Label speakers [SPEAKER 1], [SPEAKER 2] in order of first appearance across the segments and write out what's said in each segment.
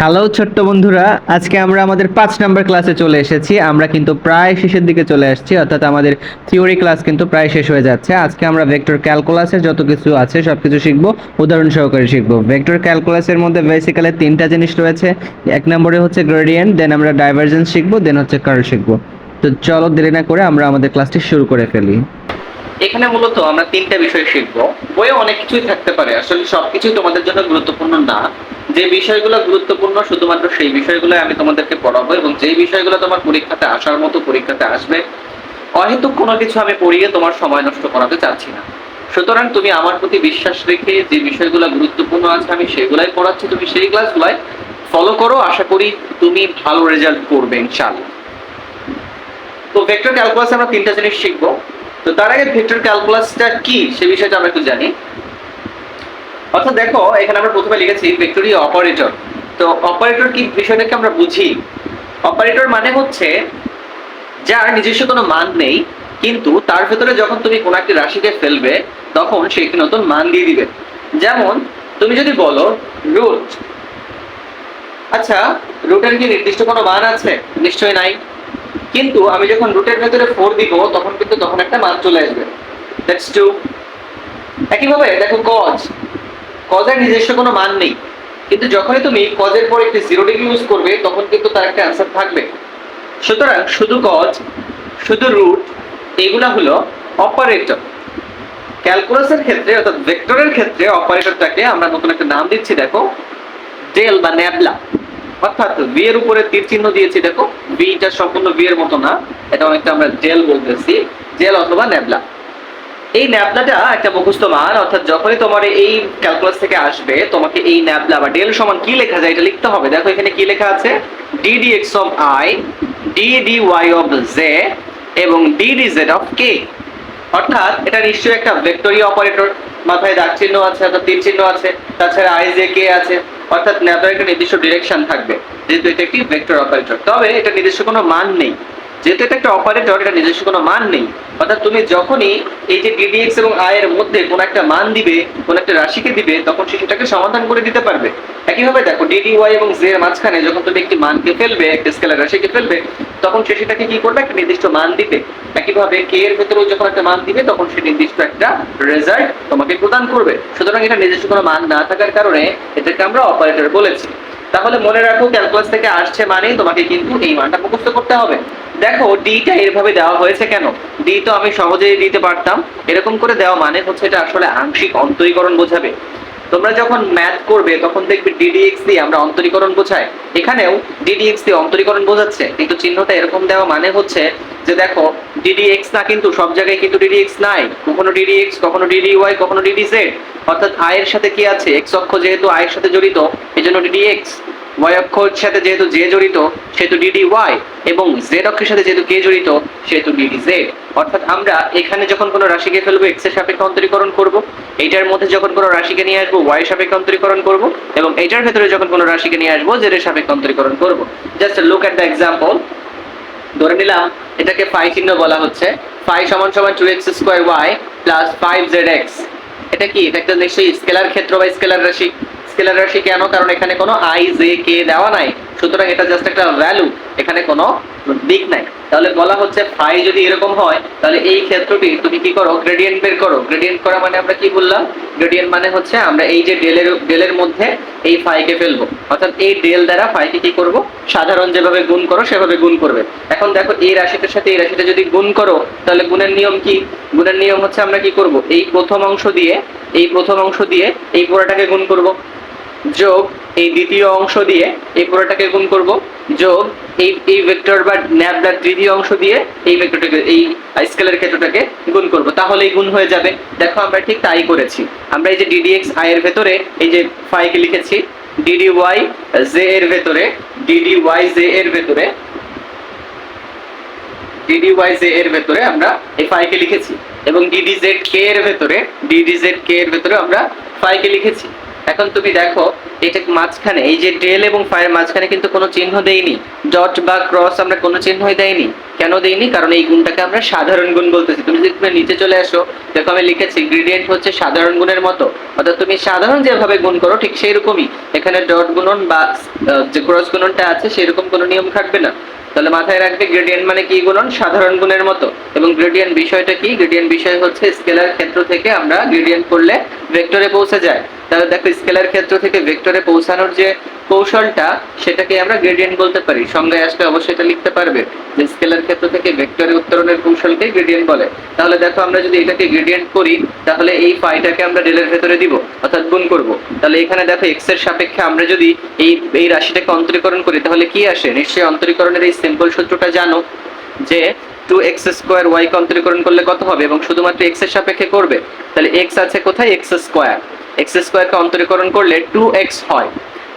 [SPEAKER 1] Hello ছোট্ট বন্ধুরা। আজকে আমরা আমাদের পাঁচ নাম্বার ক্লাসে চলে এসেছি। আমরা কিন্তু প্রায় শেষের দিকে চলে আসছি, অর্থাৎ আমাদের থিওরি ক্লাস কিন্তু প্রায় শেষ হয়ে যাচ্ছে। আজকে আমরা ভেক্টর ক্যালকুলাসের যত কিছু আছে সব কিছু শিখব, উদাহরণ সহকারে শিখব। ভেক্টর ক্যালকুলাসের মধ্যে বেসিক্যালি তিনটা জিনিস রয়েছে। এক নম্বরে হচ্ছে গ্রেডিয়েন্ট দেন আমরা ডাইভারজেন্স শিখব দেন হচ্ছে কার্ল শিখব। তো চলো দেরি না করে আমরা আমাদের ক্লাসটি শুরু করে ফেলি।
[SPEAKER 2] এখানে মূলত আমরা তিনটা বিষয় শিখব। বইয়ে অনেক কিছুই থাকতে পারে। আসলে সবকিছুই তোমাদের জন্য গুরুত্বপূর্ণ না। যে বিষয়গুলো গুরুত্বপূর্ণ, শুধুমাত্র সেই বিষয়গুলো আমি তোমাদেরকে পড়াবো এবং যেই বিষয়গুলো তোমার পরীক্ষাতে আসার মতো পরীক্ষাতে আসবে অহেতুক কোনো কিছু আমি পড়িয়ে তোমার সময় নষ্ট করাতে চাচ্ছি না। সুতরাং তুমি আমার প্রতি বিশ্বাস রেখে যে বিষয়গুলো গুরুত্বপূর্ণ আছে আমি সেগুলাই পড়াচ্ছি, তুমি সেই ক্লাসগুলাই ফলো করো। আশা করি তুমি ভালো রেজাল্ট করবে, ইনশাআল্লাহ। তো ভেক্টর ক্যালকুলাস আমরা তিনটা জিনিস শিখব। তো তার আগে ভেক্টর ক্যালকুলাসটা কি সে বিষয়টা আমরা একটু জানি। অর্থাৎ দেখো, এখানে আমরা প্রথমে লিখেছি ভেক্টরীয় অপারেটর তো অপারেটর কি বিষয়টাকে আমরা বুঝি। অপারেটর মানে হচ্ছে যার নিজস্ব কোনো মান নেই, কিন্তু তার ভেতরে যখন তুমি কোনো একটি রাশিকে ফেলবে, তখন সে একটি নতুন মান দিয়ে দিবে। যেমন, তুমি যদি বলো রুট আচ্ছা রুটের কি নির্দিষ্ট কোনো মান আছে? নিশ্চয়ই নাই। কিন্তু আমি যখন রুটের ভেতরে ফোর দিব, তখন কিন্তু তখন একটা মান চলে আসবে। দ্যাটস টু একইভাবে দেখো কজ কজের নিজস্ব কোনো মান নেই। কিন্তু যখনই তুমি কজের পর একটি জিরো ডিগ্রি ইউজ করবে, তখন কিন্তু তার একটা অ্যান্সার থাকবে। সুতরাং শুধু কজ শুধু রুট এগুলা হলো অপারেটর ক্যালকুলাসের ক্ষেত্রে অর্থাৎ ভেক্টরের ক্ষেত্রে অপারেটরটাকে আমরা নতুন একটা নাম দিচ্ছি, দেখো ডেল বা ন্যাবলা অর্থাৎ এর উপরে তীর চিহ্ন দিয়েছি, দেখো। ভিটা সম্পূর্ণ এর মতো না, এটা অনেকটা আমরা জেল বলতেছি, জেল অথবা ন্যাবলা। এই ন্যাবলাটা একটা মুখস্থ মান, অর্থাৎ যখনই তোমার এই ক্যালকুলাস থেকে আসবে, তোমাকে এই ন্যাবলা বা ডেল সমান কি লেখা যায় এটা লিখতে হবে। দেখো এখানে কি লেখা আছে? D D X of I D D Y of J এবং D D Z of K অর্থাৎ এটা নিশ্চয়ই একটা ভেক্টরীয় অপারেটর মাথায় দাগ চিহ্ন আছে, অর্থাৎ তীর চিহ্ন আছে, তাছাড়া আই জে কে আছে। অর্থাৎ ন্যাবলার একটা নির্দিষ্ট ডিরেকশন থাকবে, যেহেতু এটা একটি ভেক্টর অপারেটর তবে এটা নির্দিষ্ট কোনো মান নেই। যেহেতু এটা একটা অপারেটর এটা নিজস্ব কোনো মান নেই। অর্থাৎ তুমি যখনই এই যে ডিডিএক্স এবং আই এর মধ্যে কোনো একটা মান দিবে, কোনো একটা রাশিকে দিবে, তখন সে সেটাকে সমাধান করে দিতে পারবে। একইভাবে দেখো ডিডি ওয়াই এবং জে এর মাঝখানে যখন তুমি একটি মানকে ফেলবে, একটা স্কেলার রাশিকে ফেলবে, তখন সে সেটাকে কি করবে? একটা নির্দিষ্ট মান দিবে। একইভাবে কে এর ভেতরেও যখন একটা মান দিবে, তখন সে নির্দিষ্ট একটা রেজাল্ট তোমাকে প্রদান করবে। সুতরাং এটা নিজস্ব কোনো মান না থাকার কারণে এটাকে আমরা অপারেটর বলেছি। তাহলে মনে রাখো ক্যালকুলাস থেকে আসছে মানে তোমাকে কিন্তু এই মানটা মুখস্থ করতে হবে। দেখো ডিটা এরভাবে দেওয়া হয়েছে কেন? ডি তো আমি সহজেই দিতে পারতাম। এরকম করে দেওয়া মানে হচ্ছে এটা আসলে আংশিক অন্তরীকরণ বোঝাবে। তোমরা যখন ম্যাথ করবে, তখন দেখবে ডিডিএক্স দিয়ে আমরা অন্তরীকরণ বোঝাই। এখানেও ডিডিএক্স অন্তরীকরণ বোঝাচ্ছে, কিন্তু চিহ্নটা এরকম দেওয়া মানে হচ্ছে যে দেখো ডিডিএক্স না কিন্তু সব জায়গায় কিন্তু ডিডিএক্স নাই। কখনো ডিডিএক্স কখনো ডিডি ওয়াই কখনো ডিডি সেট অর্থাৎ আয়ের সাথে কি আছে? এক্স অক্ষ যেহেতু আয়ের সাথে জড়িত এই জন্য ডিডিএক্স ওয়াই অক্ষর সাথে যেহেতু জে জড়িত, সেহেতু ডিডি ওয়াই এবং জেড অক্ষের সাথে যেহেতু কে জড়িত, সেহেতু ডিডি জেড। অর্থাৎ আমরা এখানে যখন কোনো রাশিকে ফেলব এক্সের সাপেক্ষে অন্তরীকরণ করব, এইটার মধ্যে যখন কোনো রাশিকে নিয়ে আসব ওয়াই সাপেক্ষে অন্তরীকরণ করব এবং এইটার ভেতরে যখন কোনো রাশিকে নিয়ে আসব জেড এর সাপেক্ষে অন্তরীকরণ করব। Just look at the example ধরে নিলাম, এটাকে ফাই চিহ্ন বলা হচ্ছে। ফাই সমান সমান two X square Y plus five Z X এটা কি? এটা একটা নিশ্চয়ই স্কেলার ক্ষেত্র বা স্কেলার রাশি। স্কেলার রাশি কেন? কারণ এখানে কোনো আই জে কে দেওয়া নাই। সুতরাং এটা জাস্ট একটা ভ্যালু এখানে কোনো দিক নাই। তাহলে বলা হচ্ছে ফাই যদি এরকম হয়, তাহলে এই ক্ষেত্রটি তুমি কি করো? গ্রেডিয়েন্ট বের করো। গ্রেডিয়েন্ট করা মানে আমরা কি বললাম? গ্রেডিয়েন্ট মানে হচ্ছে আমরা এই যে ডেলের ডেলের মধ্যে এই ফাইকে ফেলব। অর্থাৎ এই ডেল দ্বারা ফাইকে কি করব? সাধারণ যেভাবে গুণ করো, সেভাবে গুণ করবে। এখন দেখো, এই রাশিটার সাথে এই রাশিটা যদি গুণ করো, তাহলে গুণের নিয়ম কি? গুণের নিয়ম হচ্ছে আমরা কি করব? এই প্রথম অংশ দিয়ে, এই প্রথম অংশ দিয়ে এই পুরোটাকে গুণ করব। যোগ এই দ্বিতীয় অংশ দিয়ে, এই পুরোটাকে গুণ করব। যোগ এই এই ভেক্টর বা ন্যাবলার তৃতীয় অংশ দিয়ে এই ভেক্টরটাকে এই স্কেলের ক্ষেত্রটাকে গুণ করব। তাহলেই গুণ হয়ে যাবে। দেখো আমরা ঠিক তাই করেছি। আমরা এই যে ডিডিএক্স আই এর ভেতরে, এই যে ফাইকে লিখেছি ডিডি ওয়াই জে এর ভেতরে ডিডি ওয়াই জে এর ভেতরে ডিডি ওয়াই জে এর ভেতরে আমরা এই ফাইকে লিখেছি। এবং ডিডি জেড কে এর ভেতরে ডিডি জেড কে এর ভেতরে আমরা ফাইকে লিখেছি। এখন তুমি দেখো, এটা মাঝখানে, এই যে ডেল এবং ফায়ের মাঝখানে কিন্তু কোনো চিহ্ন দেয়নি। ডট বা ক্রস আমরা কোনো চিহ্নই দেইনি কেন দেইনি? কারণ এই গুণটাকে আমরা সাধারণ গুণ বলতেছি। তুমি যদি নিচে চলে আসো, দেখো আমি লিখেছি গ্রেডিয়েন্ট হচ্ছে সাধারণ গুণের মতো। অর্থাৎ তুমি সাধারণ যেভাবে গুণ করো, ঠিক সেই রকমই এখানে ডট গুণন বা যে ক্রস গুণনটা আছে সেরকম কোনো নিয়ম থাকবে না। তাহলে মাথায় রাখবে গ্রেডিয়েন্ট মানে কি গুণন? সাধারণ গুণের মতো। এবং গ্রেডিয়েন্ট বিষয়টা কি? গ্রেডিয়েন্ট বিষয় হচ্ছে স্কেলার ক্ষেত্র থেকে আমরা গ্রেডিয়েন্ট করলে ভেক্টরে পৌঁছে যায়। তাহলে দেখো স্কেলার ক্ষেত্র থেকে ভেক্টরে পৌঁছানোর যে কৌশলটা সেটাকে আমরা গ্রেডিয়েন্ট বলতে পারি। সংজ্ঞায় আসলে অবশ্যই এটা লিখতে পারবে যে স্কেলার ক্ষেত্র থেকে ভেক্টরে উত্তরণের কৌশলকে গ্রেডিয়েন্ট বলে। তাহলে দেখো আমরা যদি এটাকে গ্রেডিয়েন্ট করি, তাহলে এই ফাইটাকে আমরা ডেলের ভেতরে দিব, অর্থাৎ গুণ করব। তাহলে এখানে দেখো এক্সের সাপেক্ষে আমরা যদি এই এই রাশিটাকে অন্তরীকরণ করি, তাহলে কি আসে? নিশ্চয়ই অন্তরীকরণের এই সিম্পল সূত্রটা জানো যে টু এক্স স্কোয়ার ওয়াই অন্তরীকরণ করলে কত হবে? এবং শুধুমাত্র এক্সের সাপেক্ষে করবে। তাহলে এক্স আছে কোথায়? এক্স স্কোয়ার এক্স স্কোয়ারকে অন্তরীকরণ করলে টু এক্স হয়।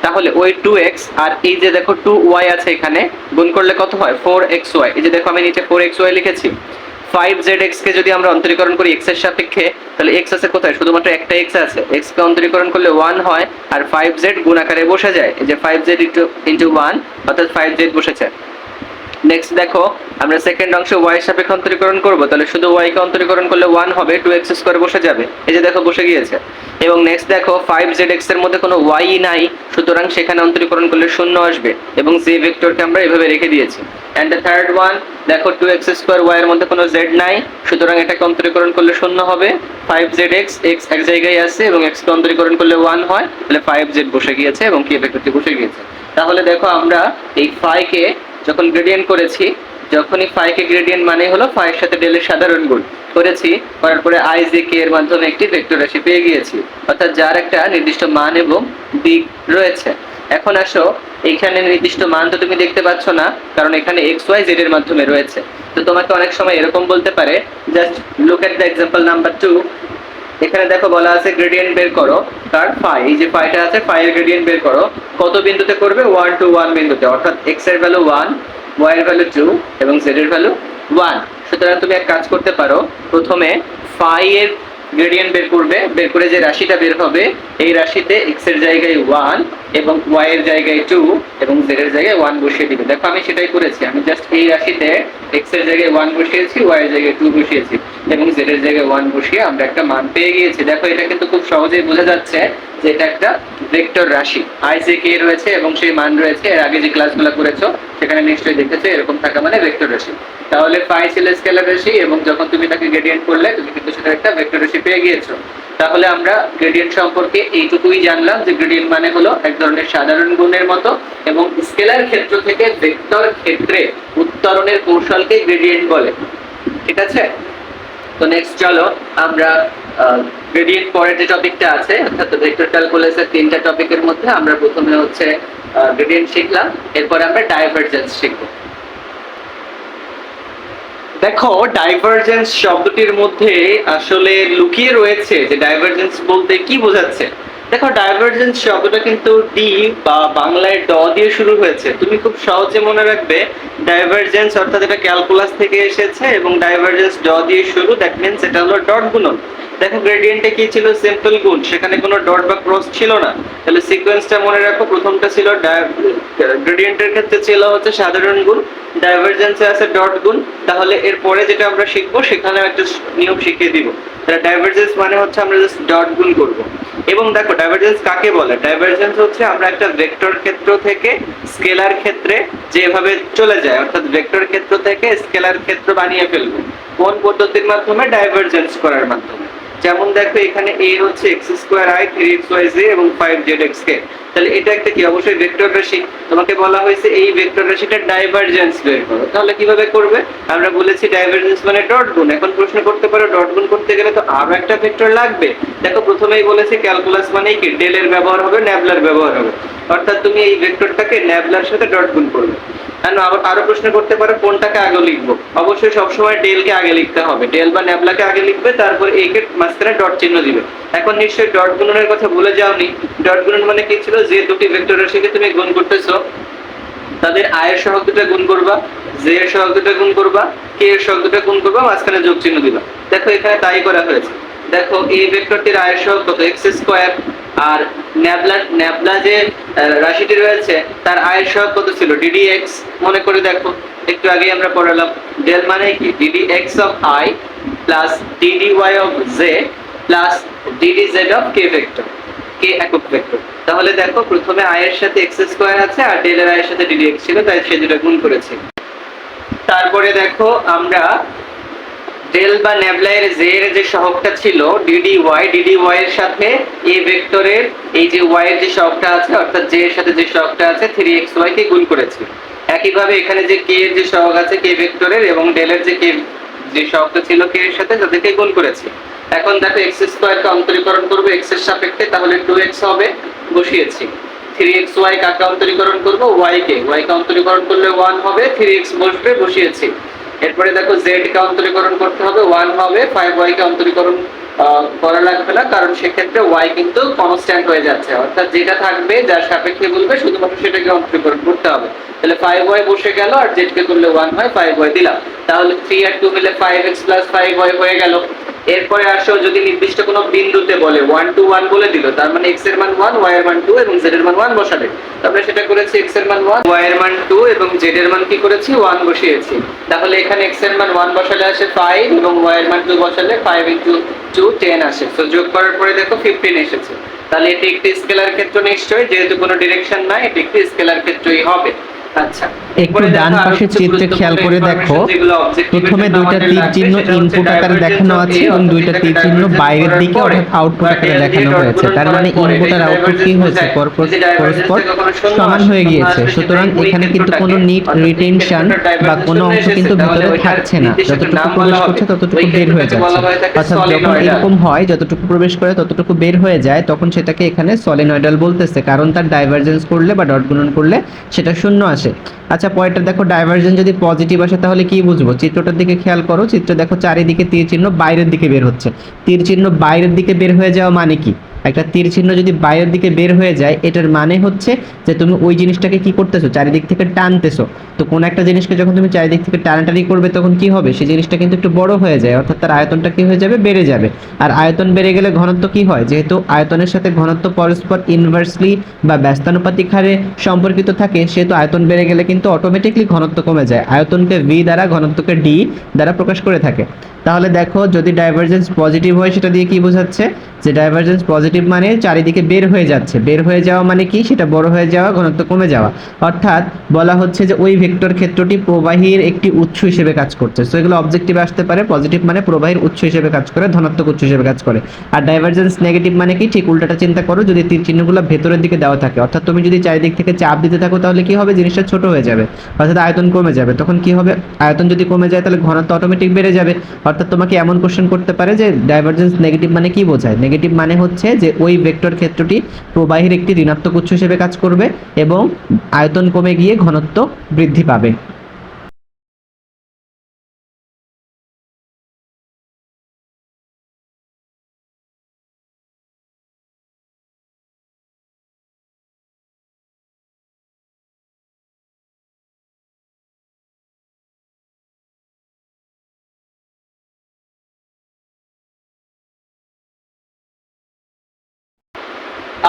[SPEAKER 2] তাহলে ওই টু এক্স আর এই যে দেখো টু ওয়াই আছে এখানে, গুণ করলে কত হয়? ফোর এক্স ওয়াই এই যে দেখো আমি নিচে ফোর এক্স ওয়াই লিখেছি। ফাইভ জেড এক্স কে যদি আমরা অন্তরীকরণ করি এক্সের সাপেক্ষে, তাহলে এক্স আছে কোথায়? শুধুমাত্র একটা এক্স আছে। এক্স কে অন্তরীকরণ করলে ওয়ান হয়, আর ফাইভ জেড গুণ আকারে বসে যায়। এই যে ফাইভ জেড ইন্টু ওয়ান অর্থাৎ ফাইভ জেড বসেছে। নেক্সট দেখো, আমরা সেকেন্ড অংশ ওয়াই সাপেক্ষে অন্তরীকরণ করব, তাহলে শুধু ওয়াই কে অন্তরীকরণ করলে ওয়ান হবে টু এক্স স্কোয়ার বসে যাবে। এই যে দেখো, বসে গিয়েছে। এবং নেক্সট দেখো ফাইভ জেড এক্সের মধ্যে কোনো ওয়াই নাই, সুতরাং সেখানে অন্তরীকরণ করলে শূন্য আসবে। এবং জে ভেক্টরকে আমরা এভাবে রেখে দিয়েছি। অ্যান্ড দ্য থার্ড ওয়ান দেখো টু এক্স স্কোয়ার ওয়াই এর মধ্যে কোনো জেড নাই, সুতরাং এটাকে অন্তরীকরণ করলে শূন্য হবে। ফাইভ জেড এক্স এক্স এক জায়গায় আছে এবং এক্স কে অন্তরীকরণ করলে ওয়ান হয়, তাহলে ফাইভ জেড বসে গিয়েছে এবং কে ভেক্টরটি বসে গিয়েছে। তাহলে দেখো, আমরা এই ফাইকে যখন গ্রেডিয়েন্ট করেছি, যখনই ফাই কে গ্রেডিয়েন্ট মানে হলো ফাইয়ের সাথে ডেলের সাধারণ গুণ। করেছি, করার পরে আই জে কে এর মাধ্যমে একটি ভেক্টর রাশি পেয়ে গিয়েছি। অর্থাৎ যার একটা নির্দিষ্ট মান এবং দিক রয়েছে। এখন আসো, এখানে নির্দিষ্ট মান তো তুমি দেখতে পাচ্ছ না, কারণ এখানে এক্স ওয়াই জেড এর মাধ্যমে রয়েছে। তো তোমাকে অনেক সময় এরকম বলতে পারে just look at the example number two এখানে দেখো বলা আছে গ্রেডিয়েন্ট বের করো, তার ফাই এই যে ফাইটা আছে ফাই এর গ্রেডিয়েন্ট বের করো। কত বিন্দুতে করবে? ওয়ান টু ওয়ান বিন্দুতে, অর্থাৎ এক্সের ভ্যালু ওয়ান ওয়াই এর ভ্যালু টু এবং জেড এর ভ্যালু ওয়ান সুতরাং তুমি এক কাজ করতে পারো, প্রথমে ফাই এর গ্রেডিয়েন্ট বের করবে, বের করে যে রাশিটা বের হবে, এই রাশিতে এক্সের জায়গায় ওয়ান এবং ওয়াই এর জায়গায় টু এবং জেড এর জায়গায় ওয়ান বসিয়ে দিবে। দেখো, আমি সেটাই করেছি। আমি জাস্ট এই রাশিতে এক্সের জায়গায় ওয়ান বসিয়েছি ওয়াই এর জায়গায় টু বসিয়েছি এবং জেড এর জায়গায় ওয়ান বসিয়ে আমরা একটা মান পেয়ে গিয়েছি। দেখো, এটা কিন্তু খুব সহজেই বোঝা যাচ্ছে যে এটা একটা ভেক্টর রাশি। আই জে কে রয়েছে এবং সেই মান রয়েছে, এর আগে যে ক্লাসগুলো করেছ, সেখানে নিশ্চয়ই দেখেছ, এরকম থাকা মানে ভেক্টর রাশি। তাহলে ফাই ছিল স্কেলার রাশি এবং যখন তুমি তাকে গ্রেডিয়েন্ট করলে, তুমি কিন্তু সেটা একটা ভেক্টর রাশি পেয়ে গিয়েছো। তাহলে আমরা গ্রেডিয়েন্ট সম্পর্কে এইটুকুই জানলাম যে গ্রেডিয়েন্ট মানে হলো এক ধরনের সাধারণ গুণের মতো এবং স্কেলার ক্ষেত্র থেকে ভেক্টর ক্ষেত্রে উত্তরণের কৌশলকে গ্রেডিয়েন্ট বলে। ঠিক আছে? তো নেক্সট চলো, আমরা গ্রেডিয়েন্ট পরের যে টপিকটা আছে, অর্থাৎ ভেক্টর ক্যালকুলাসের তিনটা টপিকের মধ্যে আমরা প্রথমে হচ্ছে গ্রেডিয়েন্ট শিখলাম, এরপরে আমরা ডাইভারজেন্স শিখব। দেখো ডাইভারজেন্স শব্দটির মধ্যে আসলে লুকিয়ে রয়েছে যে ডাইভারজেন্স বলতে কি বোঝাচ্ছে? দেখো ডাইভারজেন্স শব্দটা কিন্তু ডি বা বাংলায় ড দিয়ে শুরু হয়েছে। তুমি খুব সহজে মনে রাখবে ডাইভারজেন্স অর্থাৎ এটা ক্যালকুলাস থেকে এসেছে এবং ডাইভারজেন্স ড দিয়ে শুরু দ্যাট মিনস এটা হলো ডট গুণন দেখো গ্রেডিয়েন্টে কি ছিল? সিম্পল গুণ। সেখানে কোনো ডট বা ক্রস ছিল না। তাহলে সিকোয়েন্সটা মনে রাখো, প্রথমটা ছিল গ্রেডিয়েন্টের ক্ষেত্রে ছিল হচ্ছে সাধারণ গুণ। ডাইভারজেন্সে আছে ডট গুণ। তাহলে এরপরে যেটা আমরা শিখব সেখানে একটা নিয়ম শিখিয়ে দিব। তাহলে ডাইভারজেন্স মানে হচ্ছে আমরা জাস্ট ডট গুণ করব। এবং দেখো ডাইভারজেন্স কাকে বলে? ডাইভারজেন্স হচ্ছে আমরা একটা ভেক্টর ক্ষেত্র থেকে স্কেলার ক্ষেত্রে যেভাবে চলে যায়, অর্থাৎ ভেক্টর ক্ষেত্র থেকে স্কেলার ক্ষেত্র বানিয়ে ফেলব। কোন পদ্ধতির মাধ্যমে ডাইভারজেন্স করার মাধ্যমে? যেমন দেখো এখানে এ হচ্ছে X square I three X Y J এবং ফাইভ জেড এক্স কে তাহলে এটা একটা কি? অবশ্যই ভেক্টর রাশি। তোমাকে বলা হয়েছে এই ভেক্টর রাশিটা ডাইভারজেন্স বের করো। তাহলে কীভাবে করবে? আমরা বলেছি ডাইভারজেন্স মানে ডট গুণ। এখন প্রশ্ন করতে পারো ডট গুণ করতে গেলে তো আরও একটা ভেক্টর লাগবে। দেখো প্রথমেই বলেছি ক্যালকুলাস মানে কি? ডেলের ব্যবহার হবে ন্যাবলার ব্যবহার হবে। অর্থাৎ তুমি এই ভেক্টরটাকে ন্যাবলার সাথে ডট গুণ করবে। And আবার আরও প্রশ্ন করতে পারো, কোনটাকে আগে লিখব? অবশ্যই সবসময় ডেলকে আগে লিখতে হবে। ডেল বা ন্যাবলাকে আগে লিখবে, তারপর এই কে মাঝখানে ডট চিহ্ন দিবে। এখন নিশ্চয়ই ডট গুণনের কথা বলে যাওনি। ডট গুণন মানে কি ছিল? যে দুটি ভেক্টর রাশিকে তুমি গুণ করতেছো, তাদের আয়ের সহগ দুটা গুণ করবা জে এর সহগ দুটা গুণ করবা কে এর সহগ দুটা গুণ করবা, মাঝখানে যোগ চিহ্ন দিবা। দেখো এখানে তাই করা হয়েছে। দেখো, এই ভেক্টরটির আয়ের সহগ কত? এক্স স্কোয়ার আর ন্যাবলা ন্যাবলা যে রাশিটি রয়েছে, তার আয়ের সহগ কত ছিল? ডিডি এক্স মনে করে দেখো, একটু আগে আমরা পড়ালাম ডেল মানে কি? D D X of I plus D D Y of J plus D D Z of K vector কে একক ভেক্টর তাহলে দেখো, প্রথমে আয়ের সাথে এক্স স্কোয়ার আছে আর ডেল এর আয়ের সাথে ডিডি এক্স ছিল, তাই সে দুটো গুণ করেছি। তারপরে দেখো, আমরা ডেল বা নেবলাইয়ের জে এর যে সহগটা ছিল ডিডি ওয়াই ডিডি ওয়াই এর সাথে এ ভেক্টরের এই যে ওয়াই এর যে সহগটা আছে, অর্থাৎ জে এর সাথে যে সহগটা আছে থ্রি এক্স কে গুণ করেছি। একইভাবে এখানে যে কে এর যে সহগ আছে কে ভেক্টরের এবং ডেল এর যে কে যে সহগটা ছিল কে এর সাথে তাদেরকে গুণ করেছি। এখন দেখো এক্স স্কোয়ারকে অন্তরীকরণ করব এক্সের সাপেক্ষে, তাহলে টু এক্স হবে, বসিয়েছি। থ্রি এক্স ওয়াই কাকে অন্তরীকরণ করব? ওয়াই কে। ওয়াই কে অন্তরীকরণ করলে ওয়ান হবে থ্রি এক্স বসবে, বসিয়েছি। এরপরে দেখো জেড কে অন্তরীকরণ করতে হবে ওয়ান হবে ফাইভ ওয়াই কে অন্তরীকরণ করা লাগবে না, কারণ সেক্ষেত্রে ওয়াই কিন্তু কনস্ট্যান্ট হয়ে যাচ্ছে। অর্থাৎ যেটা থাকবে, যার সাপেক্ষে বলবে, শুধুমাত্র সেটাকে অন্তরীকরণ করতে হবে। তাহলে ফাইভ ওয়াই বসে গেল আর জেড কে করলে ওয়ান হয় ফাইভ ওয়াই দিলাম। তাহলে থ্রি আর টু মিলে five X plus five Y হয়ে গেল। এরপরে আসো যদি নির্দিষ্ট কোনো বিন্দুতে বলে ওয়ান টু ওয়ান বলে দিল, তার মানে এক্সের মান ওয়ান ওয়াই এর মান টু এবং জেড এর মান ওয়ান বসাবে তারপরে সেটা করেছি এক্সের মান ওয়ান ওয়াই এর মান টু এবং জেড এর মান কি করেছি? ওয়ান বসিয়েছি। তাহলে এখানে এক্সের মান ওয়ান বসালে আসে ফাইভ এবং ওয়াই এর মান টু বসালে ফাইভ ইন্টু টু টেন আসে। তো যোগ করার পরে দেখো ফিফটিন এসেছে। তাহলে এটি একটি স্কেলার ক্ষেত্র নিশ্চয়ই, যেহেতু কোনো ডিরেকশন নাই, এটি একটি স্কেলার ক্ষেত্রই হবে।
[SPEAKER 1] একটু
[SPEAKER 2] এরপরে
[SPEAKER 1] ডান
[SPEAKER 2] কিছু
[SPEAKER 1] চিত্রে খেয়াল করে দেখো, প্রথমে দুইটা তীর চিহ্ন ইনপুট আকারে দেখানো আছে এবং দুইটা তীর চিহ্ন বাইরের দিকে অর্থাৎ আউটপুট আকারে দেখানো হয়েছে। তার মানে ইনপুট আর আউটপুট কি হয়েছে? পরস্পর সমান হয়ে গিয়েছে। সুতরাং এখানে কিন্তু কোনো নিট রিটেনশন বা কোনো অংশ কিন্তু ভিতরে থাকছে না। যতটুকু প্রবেশ করছে ততটুকু বের হয়ে যাচ্ছে। অর্থাৎ যখন এরকম হয় যতটুকু প্রবেশ করে ততটুকু বের হয়ে যায় তখন সেটাকে এখানে সলিনয়েডাল বলতেছে কারণ তার ডাইভারজেন্স করলে বা ডট গুণন করলে সেটা শূন্য আসে আচ্ছা পয়েন্টটা দেখো ডাইভারজেন্স যদি পজিটিভ আসে, তাহলে কি বুঝব? চিত্রটার দিকে খেয়াল করো, চিত্র দেখো চারিদিকে তীর চিহ্ন বাইরের দিকে বের হচ্ছে। তীর চিহ্ন বাইরের দিকে বের হয়ে যাওয়া মানে কি? একটা তীর চিহ্ন যদি বাইরের দিকে বের হয়ে যায়, এটার মানে হচ্ছে যে তুমি ওই জিনিসটাকে কি করতেছো? চারিদিক থেকে টানতেছো। তো কোন একটা জিনিসকে যখন তুমি চারিদিক থেকে টানাটানি করবে, তখন কি হবে? সেই জিনিসটা কিন্তু একটু বড় হয়ে যায়, অর্থাৎ তার আয়তনটা কি হয়ে যাবে? বেড়ে যাবে। আর আয়তন বেড়ে গেলে ঘনত্ব কি হয়? যেহেতু আয়তনের সাথে ঘনত্ব পরস্পর ইনভার্সলি বা ব্যস্তানুপাতিক হারে সম্পর্কিত থাকে, সেহেতু আয়তন বেড়ে গেলে কিন্তু অটোমেটিকলি ঘনত্ব কমে যায়। আয়তনকে ভি দ্বারা ঘনত্বকে ডি দ্বারা প্রকাশ করে থাকে। তাহলে দেখো যদি ডাইভারজেন্স পজিটিভ হয়, সেটা দিয়ে কি বোঝাচ্ছে? যে ডাইভারজেন্স পজিটিভ মানে চারিদিকে বের হয়ে যাচ্ছে। বের হয়ে যাওয়া মানে কি? সেটা বড় হয়ে যাওয়া, ঘনত্ব কমে যাওয়া। অর্থাৎ বলা হচ্ছে যে ওই ভেক্টর ক্ষেত্রটি প্রবাহীর একটি উৎস হিসেবে কাজ করছে। সো এগুলো অবজেক্টিভ আসতে পারে। পজিটিভ মানে প্রবাহীর উৎস হিসেবে কাজ করে, ধনাত্মক উৎস হিসেবে কাজ করে। আর ডাইভারজেন্স নেগেটিভ মানে কি? ঠিক উল্টাটা চিন্তা করো, যদি তীর চিহ্নগুলো ভেতরের দিকে দেওয়া থাকে। অর্থাৎ তুমি যদি চারিদিক থেকে চাপ দিতে থাকো, তাহলে কি হবে? জিনিসটা ছোট হয়ে যাবে। অর্থাৎ আয়তন কমে যাবে। তখন কি হবে? আয়তন যদি কমে যায়, তাহলে ঘনত্ব অটোমেটিক বেড়ে যাবে। অর্থাৎ তোমাকে এমন কোশ্চেন করতে পারে যে ডাইভারজেন্স নেগেটিভ মানে কি বোঝায়? নেগেটিভ মানে হচ্ছে যে ওই ভেক্টর ক্ষেত্রটি প্রবাহীর একটি ঋণাত্মক উৎস হিসেবে কাজ করবে এবং আয়তন কমে গিয়ে ঘনত্ব বৃদ্ধি পাবে।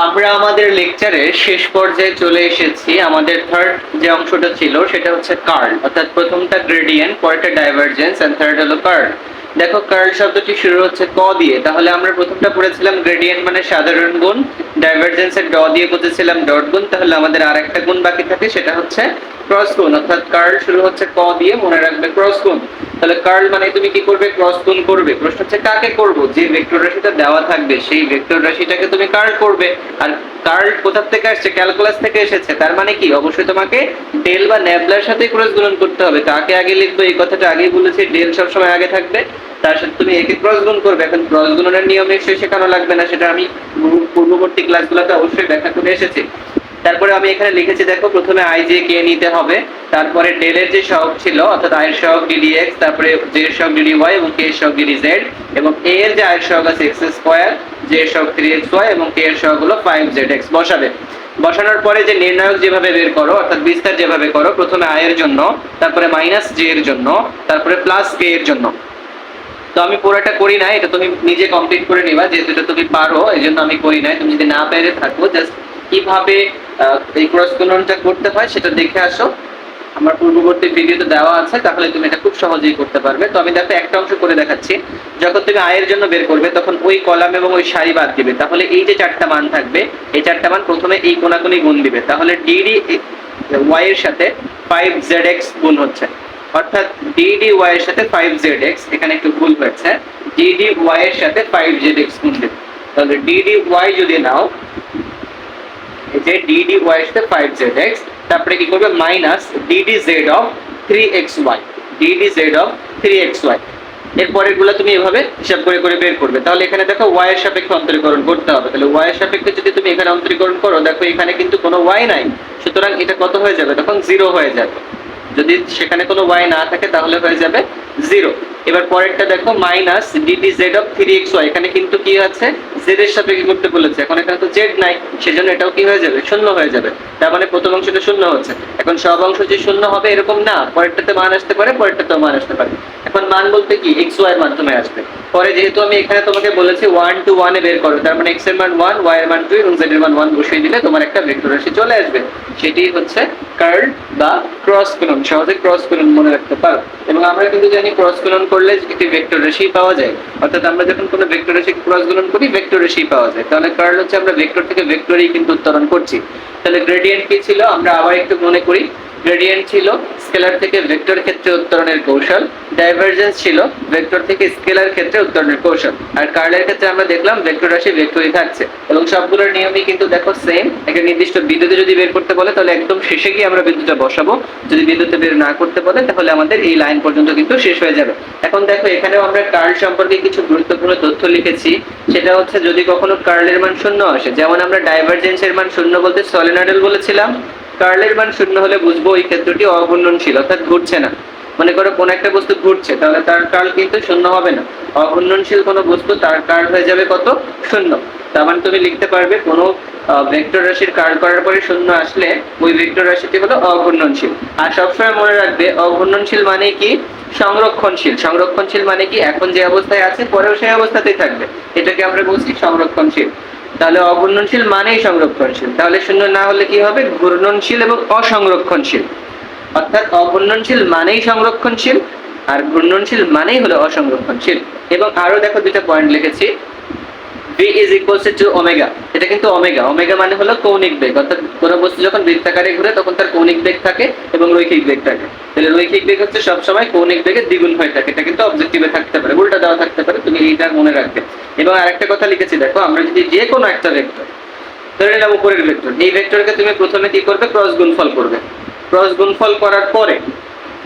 [SPEAKER 2] আমরা আমাদের লেকচারে শেষ পর্যায়ে চলে এসেছি। আমাদের থার্ড যে অংশটা ছিল, সেটা হচ্ছে কার্ল অর্থাৎ প্রথমটা গ্রেডিয়েন্ট পরেরটা ডাইভারজেন্স অ্যান্ড থার্ড হলো কার্ল দেখো কার্ল শব্দটি শুরু হচ্ছে ক দিয়ে। তাহলে আমরা প্রথমটা পড়েছিলাম গ্রেডিয়েন্ট মানে সাধারণ গুণ ডাইভারজেন্সের ড দিয়ে বুঝেছিলাম ডট গুণ। তাহলে আমাদের আর একটা গুণ বাকি থাকে, সেটা হচ্ছে ক্রস গুণ অর্থাৎ কার্ল শুরু হচ্ছে ক দিয়ে মনে রাখবে ক্রস গুণ তাহলে কার্ল মানে তুমি কি করবে? ক্রস গুণ করবে। প্রশ্ন হচ্ছে কাকে করব? যে ভেক্টর রাশিটা দেওয়া থাকবে, সেই ভেক্টর রাশিটাকে তুমি কার্ল করবে। আর কার্ল কোথা থেকে আসছে? ক্যালকুলাস থেকে এসেছে। তার মানে কি? অবশ্যই তোমাকে ডেল বা ন্যাবলার সাথে ক্রস গুণন করতে হবে। কাকে আগে লিখবে? এই কথাটা আগেই বলেছি ডেল সবসময় আগে থাকবে। তার সাথে তুমি একে ক্রস গুণ করবে। এখন ক্রস গুণনের নিয়ম নিশ্চয়ই শেখানো লাগবে না, সেটা আমি পূর্ব- পূর্ববর্তী ক্লাসগুলোতে অবশ্যই ব্যাখ্যা করে এসেছি। তারপরে আমি এখানে লিখেছি, দেখো, প্রথমে আই জে কে নিতে হবে, তারপরে ডেলের যে সহগ ছিল, অর্থাৎ আয়ের সহগ ডিডি এক্স তারপরে জে এর সহগ ডিডি ওয়াই এবং কে এর সহগ ডিডি জেড এবং এ এর যে আয়ের সহগ আছে এক্স স্কোয়ার জে এর সহগ থ্রি এক্স ওয়াই এবং কে এর সহগ হলো ফাইভ জেড এক্স বসাবে। বসানোর পরে যে নির্ণায়ক যেভাবে বের করো, অর্থাৎ বিস্তার যেভাবে করো, প্রথমে আয়ের জন্য, তারপরে মাইনাস জে এর জন্য, তারপরে প্লাস কে এর জন্য। তো আমি পুরোটা করি না এটা তুমি নিজে কমপ্লিট করে নিবা, যেহেতু তুমি পারো এই জন্য আমি করি নাই, তুমি যদি না পেরে থাকো জাস্ট কীভাবে এই ক্রস গুণনটা করতে হয় সেটা দেখে আসো। আমার পূর্ববর্তী ভিডিওতে দেওয়া আছে, তাহলে তুমি এটা খুব সহজেই করতে পারবে। তো আমি দেখো, একটা অংশ করে দেখাচ্ছি। যখন তুমি আয়ের জন্য বের করবে, তখন ওই কলাম এবং ওই সারি বাদ দিবে। তাহলে এই যে চারটা মান থাকবে, এই চারটা মান প্রথমে এই কোনাকুনি গুণ দিবে। তাহলে ডিডি ওয়াই এর সাথে ফাইভ জেড এক্স গুণ হচ্ছে। অর্থাৎ ডিডি ওয়াই এর সাথে ফাইভ জেড এক্স এখানে একটু ভুল হয়েছে। ডিডি ওয়াই এর সাথে ফাইভ জেড এক্স গুণ দেবে। তাহলে ডিডি ওয়াই যদি নাও যে ডিডি ওয়াই সাথে ফাইভ জেড এক্স তারপরে কি করবে? Minus D D Z of three X Y D D Z of three X Y এরগুলো তুমি এভাবে হিসাব করে করে বের করবে। তাহলে এখানে দেখো ওয়াই এর সাপেক্ষে অন্তরীকরণ করতে হবে। তাহলে ওয়াই এর সাপেক্ষে যদি তুমি এখানে অন্তরীকরণ করো, দেখো এখানে কিন্তু কোনো ওয়াই নাই। সুতরাং এটা কত হয়ে যাবে? তখন জিরো হয়ে যাবে। যদি সেখানে কোনো ওয়াই না থাকে, তাহলে হয়ে যাবে জিরো এবার পরেরটা দেখো minus D D Z of three X Y এখানে কিন্তু কি আছে? জেড এর সাথে কি করতে বলেছে। এখন জেড নাই, সেজন্য এটাও কি হয়ে যাবে? শূন্য হয়ে যাবে। তার মানে প্রথম অংশটা শূন্য হচ্ছে। এখন সব অংশ যে শূন্য হবে এরকম না, পরেরটাতে মান আসতে পারে, পরেরটাতেও মান আসতে পারে। এখন মান বলতে কি? এক্স ওয়াই এর মাধ্যমে আসবে। পরে যেহেতু আমি এখানে তোমাকে বলেছি ওয়ান টু ওয়ানে বের করো, তার মানে এক্সের মান ওয়ান ওয়াই এর মান টু এবং জেড এর মান ওয়ান বসিয়ে দিলে তোমার একটা ভেক্টর রাশি চলে আসবে। সেটি হচ্ছে কার্ল বা ক্রস গুণন সহজে ক্রস গুণন মনে রাখতে পারো। এবং আমরা কিন্তু জানি ক্রস গুণন করলে একটি ভেক্টর রাশি পাওয়া যায়। অর্থাৎ আমরা যখন কোনো ভেক্টর রাশি ক্রস গুণন করি, ভেক্টর রাশি পাওয়া যায়। তাহলে কার্ল হচ্ছে আমরা ভেক্টর থেকে ভেক্টরই কিন্তু উত্তরণ করছি। তাহলে গ্রেডিয়েন্ট কি ছিল? আমরা আবার একটু মনে করি। গ্রেডিয়েন্ট ছিল স্কেলার থেকে ভেক্টর ক্ষেত্রে উত্তরণের কৌশল ডাইভারজেন্স ছিল ভেক্টর থেকে স্কেলার ক্ষেত্রে উত্তরণের কৌশল। আর কার্লের ক্ষেত্রে আমরা দেখলাম ভেক্টর রাশি ভেক্টরই থাকছে। এবং সবগুলোর নিয়মই কিন্তু দেখো সেম একটা নির্দিষ্ট বিদ্যুতে যদি বের করতে বলে, তাহলে একদম শেষে গিয়ে আমরা বিদ্যুৎটা বসাবো। যদি বিদ্যুতে বের না করতে বলে, তাহলে আমাদের এই লাইন পর্যন্ত কিন্তু শেষ হয়ে যাবে। এখন দেখো, এখানেও আমরা কার্ল সম্পর্কে কিছু গুরুত্বপূর্ণ তথ্য লিখেছি। সেটা হচ্ছে যদি কখনো কার্লের মান শূন্য আসে, যেমন আমরা ডাইভারজেন্সের মান শূন্য বলতে সলিনয়েডাল বলেছিলাম কার্লের মান শূন্য হলে বুঝব ওই ক্ষেত্রটি অঘূর্ণনশীল অর্থাৎ ঘুরছে না। মনে করো কোন একটা বস্তু ঘুরছে, তাহলে তার কার্ল কিন্তু শূন্য হবে না। অঘূর্ণনশীল কোনো বস্তু তার কার্ল হয়ে যাবে কত? শূন্য। তার মানে তুমি লিখতে পারবে কোনো ভেক্টর রাশির কার্ল করার পরে শূন্য আসলে ওই ভেক্টর রাশিটি হলো অঘূর্ণনশীল আর সবসময় মনে রাখবে অঘূর্ণনশীল মানে কি? সংরক্ষণশীল। সংরক্ষণশীল মানে কি? এখন যে অবস্থায় আছে, পরেও সেই অবস্থাতেই থাকবে। এটাকে আমরা বলছি সংরক্ষণশীল। তাহলে অগুণনশীল মানেই সংরক্ষণশীল। তাহলে শূন্য না হলে কি হবে? ঘূর্ণনশীল এবং অসংরক্ষণশীল। অর্থাৎ অঘূর্ণনশীল মানেই সংরক্ষণশীল আর ঘূর্ণনশীল মানেই হলো অসংরক্ষণশীল। এবং আরও দেখো দুটা পয়েন্ট লিখেছি। ইজ ইকুয়ালস টু ওমেগা এটা কিন্তু ওমেগা ওমেগা মানে হলো কৌণিক বেগ। অর্থাৎ কোনো বস্তু যখন বৃত্তাকারে ঘুরে, তখন তার কৌণিক বেগ থাকে এবং রৈখিক বেগ থাকে। তাহলে রৈখিক বেগ হচ্ছে সবসময় কৌণিক বেগের দ্বিগুণ হয়ে থাকে। এটা কিন্তু অবজেক্টিভে থাকতে পারে, উল্টা দেওয়া থাকতে পারে। তুমি এইটা মনে রাখবে। এবং আরেকটা কথা লিখেছি, দেখো, আমরা যদি যে কোনো একটা ভেক্টর ধরে নিলাম উপরের ভেক্টর এই ভেক্টরকে তুমি প্রথমে কি করবে? ক্রস গুণফল করবে। ক্রস গুণফল করার পরে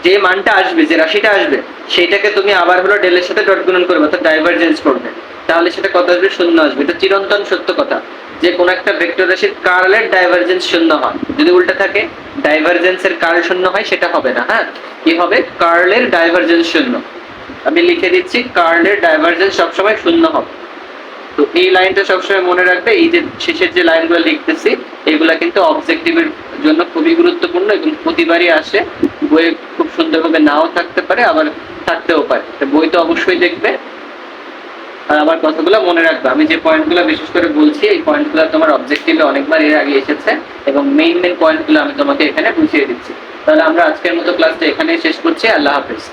[SPEAKER 2] যে মানটা আসবে, যে রাশিটা আসবে, সেইটাকে তুমি আবার হলো ডেলের সাথে ডট গুণন করবে, অর্থাৎ ডাইভারজেন্স করবে। তাহলে সেটা কত আসবে? শূন্য আসবে। এটা চিরন্তন সত্য কথা। যে কোন একটা ভেক্টর রাশির কার্লের ডাইভারজেন্স শূন্য হয়। যদি উল্টা থাকে ডাইভারজেন্সের কার্ল শূন্য হয়, সেটা হবে না হ্যাঁ? কি হবে? কার্লের ডাইভারজেন্স শূন্য। আমি লিখে দিচ্ছি, কার্লের ডাইভারজেন্স সবসময় শূন্য হবে। তো এই লাইনটা সবসময় মনে রাখবে, এই যে শেষের যে লাইনগুলো লিখতেছি, এগুলা কিন্তু অবজেক্টিভের জন্য খুবই গুরুত্বপূর্ণ এবং প্রতিবারই আসে। বইয়ে খুব সুন্দরভাবে নাও থাকতে পারে, আবার থাকতেও পারে। বই তো অবশ্যই দেখবে। আর আমার কথাগুলো মনে রাখবে। আমি যে পয়েন্টগুলো বিশেষ করে বলছি, এই পয়েন্টগুলো তোমার অবজেক্টিভে অনেকবার এর আগে এসেছে এবং মেইন মেইন পয়েন্টগুলো আমি তোমাকে এখানে বুঝিয়ে দিচ্ছি। তাহলে আমরা আজকের মতো ক্লাসটা এখানেই শেষ করছি। আল্লাহ হাফেজ।